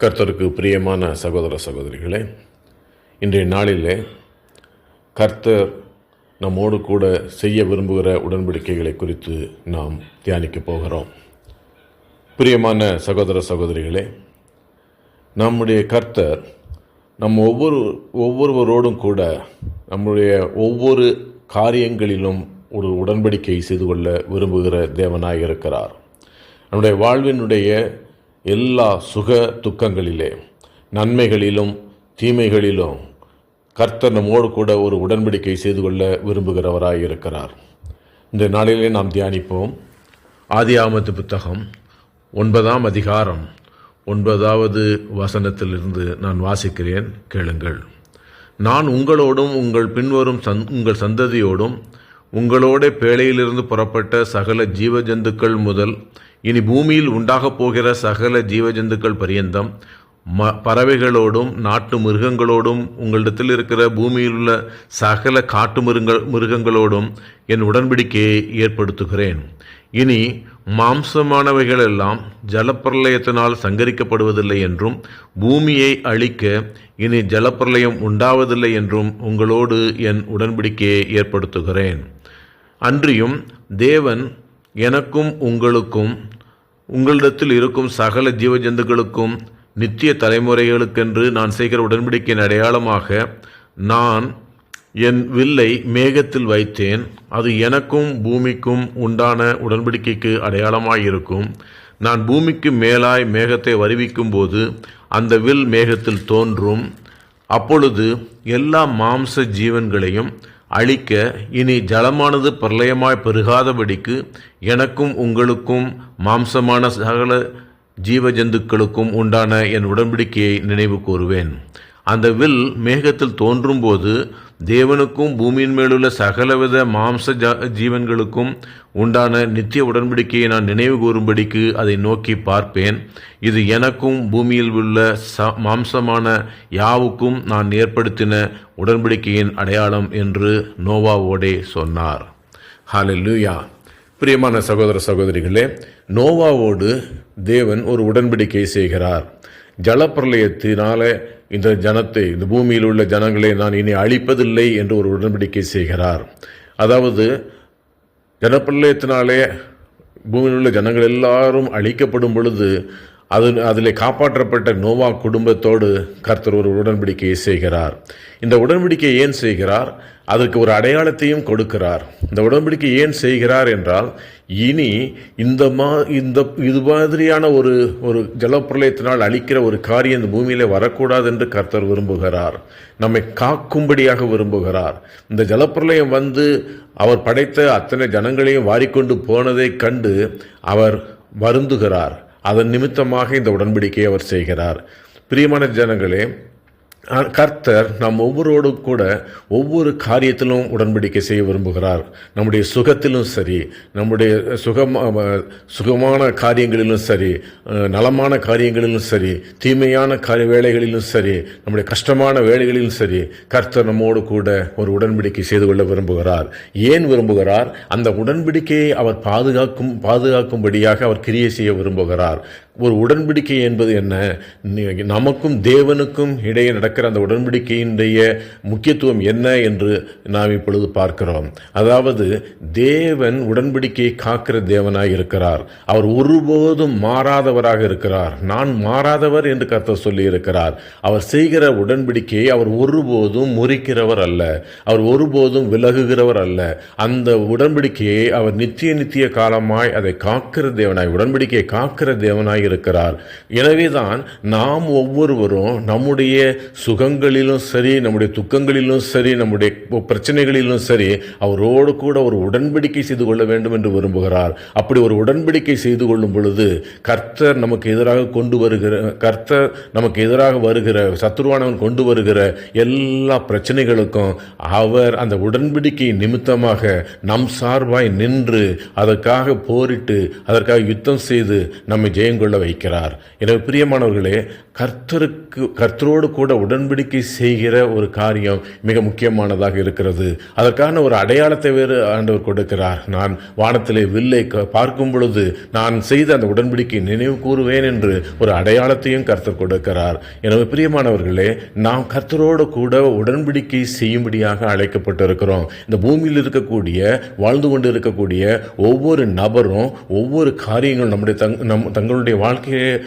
கர்த்தருக்கு பிரியமான சகோதர சகோதரிகளே இன்றைய நாளிலே கர்த்தர் நம்மோடு கூட செய்ய விரும்புகிற உடன்படிக்கைகளை குறித்து நாம் தியானிக்க போகிறோம். பிரியமான சகோதர சகோதரிகளே நம்முடைய கர்த்தர் நம் ஒவ்வொரு ஒவ்வொருவரோடும் கூட நம்முடைய ஒவ்வொரு காரியங்களிலும் ஒரு உடன்படிக்கை செய்து கொள்ள விரும்புகிற தேவனாக இருக்கிறார். நம்முடைய வாழ்வினுடைய எல்லா சுக துக்கங்களிலே நன்மைகளிலும் தீமைகளிலும் கர்த்தர் நம்மோடு கூட ஒரு உடன்படிக்கை செய்து கொள்ள விரும்புகிறவராய் இருக்கிறார் இந்த நாளிலே நாம் தியானிப்போம். ஆதி ஆமத்து புத்தகம் ஒன்பதாம் அதிகாரம் ஒன்பதாவது வசனத்திலிருந்து நான் வாசிக்கிறேன் கேளுங்கள். நான் உங்களோடும் உங்கள் பின்வரும் சந் உங்கள் சந்ததியோடும் உங்களோட பேழையிலிருந்து புறப்பட்ட சகல ஜீவஜந்துக்கள் முதல் இனி பூமியில் உண்டாகப் போகிற சகல ஜீவஜந்துக்கள் பரியந்தம் ம பறவைகளோடும் நாட்டு மிருகங்களோடும் உங்களிடத்தில் இருக்கிற பூமியில் உள்ள சகல காட்டு மிருகங்கள் மிருகங்களோடும் என் உடன்படிக்கையை ஏற்படுத்துகிறேன். இனி மாம்சமானவைகளெல்லாம் ஜலப்பிரளயத்தினால் சங்கரிக்கப்படுவதில்லை என்றும் பூமியை அழிக்க இனி ஜலப்பிரளயம் உண்டாவதில்லை என்றும் உங்களோடு என் உடன்படிக்கையை ஏற்படுத்துகிறேன். அன்றியும் தேவன் எனக்கும் உங்களுக்கும் உங்களிடத்தில் இருக்கும் சகல ஜீவஜந்துக்களுக்கும் நித்திய தலைமுறைகளுக்கென்று நான் செய்கிற உடன்படிக்கையின் அடையாளமாக நான் என் வில்லை மேகத்தில் வைத்தேன். அது எனக்கும் பூமிக்கும் உண்டான உடன்படிக்கைக்கு அடையாளமாயிருக்கும். நான் பூமிக்கு மேலாய் மேகத்தை வருவிக்கும் போது அந்த வில் மேகத்தில் தோன்றும். அப்பொழுது எல்லா மாம்ச ஜீவன்களையும் அழிக்க இனி ஜலமானது பிரளயமாய் பெருகாதபடிக்கு எனக்கும் உங்களுக்கும் மாம்சமான சகல ஜீவஜந்துக்களுக்கும் உண்டான என் உடன்படிக்கையை நினைவு கூறுவேன். அந்த வில் மேகத்தில் தோன்றும்போது தேவனுக்கும் பூமியின் மேலுள்ள சகலவித மாம்ச ஜீவன்களுக்கும் உண்டான நித்திய உடன்படிக்கையை நான் நினைவு கூறும்படிக்கு அதை நோக்கி பார்ப்பேன். இது எனக்கும் பூமியில் உள்ள ச மாம்சமான யாவுக்கும் நான் ஏற்படுத்தின உடன்படிக்கையின் அடையாளம் என்று நோவாவோடே சொன்னார். ஹாலெல்லூயா பிரியமான சகோதர சகோதரிகளே நோவாவோடு தேவன் ஒரு உடன்படிக்கை செய்கிறார். ஜலப்பிரளயத்தினால இந்த ஜனத்தை இந்த பூமியில் உள்ள ஜனங்களை நான் இனி அழிப்பதில்லை என்று ஒரு உடன்படிக்கை செய்கிறார். அதாவது ஜனப்பிரளயத்தினாலே பூமியில் உள்ள ஜனங்கள் எல்லாரும் அழிக்கப்படும் பொழுது அது அதில் காப்பாற்றப்பட்ட நோவா குடும்பத்தோடு கர்த்தர் ஒரு உடன்படிக்கையை செய்கிறார். இந்த உடன்படிக்கை ஏன் செய்கிறார்? அதற்கு ஒரு அடையாளத்தையும் கொடுக்கிறார். இந்த உடன்படிக்கை ஏன் செய்கிறார் என்றால் இனி இந்த மா இந்த இது மாதிரியான ஒரு ஒரு ஜலப்பிரளயத்தினால் அழிக்கிற ஒரு காரியம் இந்த பூமியில வரக்கூடாது என்று கர்த்தர் விரும்புகிறார். நம்மை காக்கும்படியாக விரும்புகிறார். இந்த ஜலப்பிரளயம் வந்து அவர் படைத்த அத்தனை ஜனங்களையும் வாரிக்கொண்டு போனதை கண்டு அவர் வருந்துகிறார். அதன் நிமித்தமாக இந்த உடன்படிக்கையை அவர் செய்கிறார். பிரியமான ஜனங்களே கர்த்தர் நம் ஒவ்வொருவரோடு கூட ஒவ்வொரு காரியத்திலும் உடன்படிக்கை செய்ய விரும்புகிறார். நம்முடைய சுகத்திலும் சரி நம்முடைய சுகமா சுகமான காரியங்களிலும் சரி நலமான காரியங்களிலும் சரி தீமையான காரிய வேலைகளிலும் சரி நம்முடைய கஷ்டமான வேலைகளிலும் சரி கர்த்தர் நம்மோடு கூட ஒரு உடன்படிக்கை செய்து கொள்ள விரும்புகிறார். ஏன் விரும்புகிறார்? அந்த உடன்படிக்கையை அவர் பாதுகாக்கும் பாதுகாக்கும்படியாக அவர் கிரியை செய்ய விரும்புகிறார். ஒரு உடன்படிக்கை என்பது என்ன? நமக்கும் தேவனுக்கும் இடையே நடக்கிற அந்த உடன்படிக்கையினுடைய முக்கியத்துவம் என்ன என்று நாம் இப்பொழுது பார்க்கிறோம். அதாவது தேவன் உடன்படிக்கையை காக்கிற தேவனாய் இருக்கிறார். அவர் ஒருபோதும் மாறாதவராக இருக்கிறார். நான் மாறாதவர் என்று கர்த்தர் சொல்லி இருக்கிறார் அவர் செய்கிற உடன்படிக்கையை அவர் ஒருபோதும் முறிக்கிறவர் அல்ல. அவர் ஒருபோதும் விலகுகிறவர் அல்ல. அந்த உடன்படிக்கையை அவர் நித்திய நித்திய காலமாய் அதை காக்கிற தேவனாய் உடன்படிக்கையை காக்கிற தேவனாய் இருக்கிறார். எனவேதான் நாம் ஒவ்வொருவரும் நம்முடைய சுகங்களிலும் சரி நம்முடைய துக்கங்களிலும் சரி நம்முடைய பிரச்சனைகளிலும் சரி அவரோடு கூட ஒரு உடன்படிக்கை செய்து கொள்ள வேண்டும் என்று விரும்புகிறார். அப்படி ஒரு உடன்படிக்கை செய்து கொள்ளும் பொழுது கர்த்தர் நமக்கு எதிராக கொண்டு வருகிற கர்த்தர் நமக்கு எதிராக வருகிற சத்துருவானவன் கொண்டு வருகிற எல்லா பிரச்சனைகளுக்கும் அவர் அந்த உடன்படிக்கை நிமித்தமாக நம் சார்பாய் நின்று அதற்காக போரிட்டு அதற்காக யுத்தம் செய்து நம்மை ஜெயங்கொள்ள கொள்ள வைக்கிறார். எனவே பிரியமானவர்களே கர்த்தருக்கு கர்த்தரோடு கூட உடன்படிக்கை செய்கிற ஒரு காரியம் மிக முக்கியமானதாக இருக்கிறது. அதற்கான ஒரு அடையாளத்தை வேறு ஆண்டவர் கொடுக்கிறார். நான் வானத்திலே வில்லை பார்க்கும் பொழுது நான் செய்த அந்த உடன்படிக்கை நினைவு கூறுவேன் என்று ஒரு அடையாளத்தையும் கர்த்தர் கொடுக்கிறார். எனவே பிரியமானவர்களே நாம் கர்த்தரோடு கூட உடன்படிக்கை செய்யும்படியாக அழைக்கப்பட்டிருக்கிறோம். இந்த பூமியில் இருக்கக்கூடிய வாழ்ந்து கொண்டு இருக்கக்கூடிய ஒவ்வொரு நபரும் ஒவ்வொரு காரியங்களும் நம்முடைய தங் நம் தங்களுடைய வாழ்க்கையை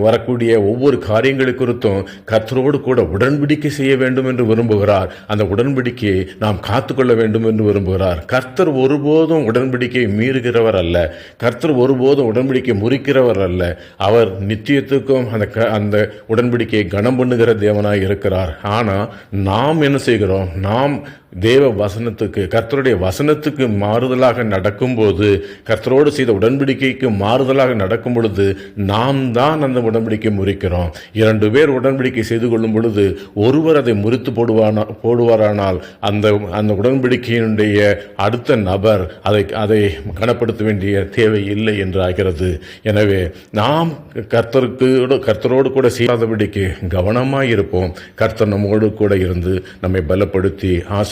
வரக்கூடிய ஒவ்வொரு காரியங்களை குறித்தும் கர்த்தரோடு கூட உடன்படிக்கை செய்ய வேண்டும் என்று விரும்புகிறார். அந்த உடன்படிக்கையை நாம் காத்துக்கொள்ள வேண்டும் என்று விரும்புகிறார். கர்த்தர் ஒருபோதும் உடன்படிக்கை மீறுகிறவர் அல்ல. கர்த்தர் ஒருபோதும் உடன்படிக்கை முறிக்கிறவர் அல்ல. அவர் நித்தியத்துக்கும் அந்த க- அந்த உடன்படிக்கையை கனம் பண்ணுகிற தேவனாக இருக்கிறார். ஆனால் நாம் என்ன செய்கிறோம்? நாம் தேவ வசனத்துக்கு கர்த்தருடைய வசனத்துக்கு மாறுதலாக நடக்கும்போது கர்த்தரோடு செய்த உடன்படிக்கைக்கு மாறுதலாக நடக்கும் பொழுது நாம் தான் அந்த உடன்படிக்கை முறிக்கிறோம். இரண்டு பேர் உடன்படிக்கை செய்து கொள்ளும் பொழுது ஒருவர் அதை முறித்து போடுவானா போடுவாரானால் அந்த அந்த உடன்படிக்கையினுடைய அடுத்த நபர் அதை அதை கனப்படுத்த வேண்டிய தேவை இல்லை என்று ஆகிறது. எனவே நாம் கர்த்தருக்கு கர்த்தரோடு கூட செய்யாதபடிக்கு கவனமாக இருப்போம். கர்த்தர் நம்மோடு கூட இருந்து நம்மை பலப்படுத்தி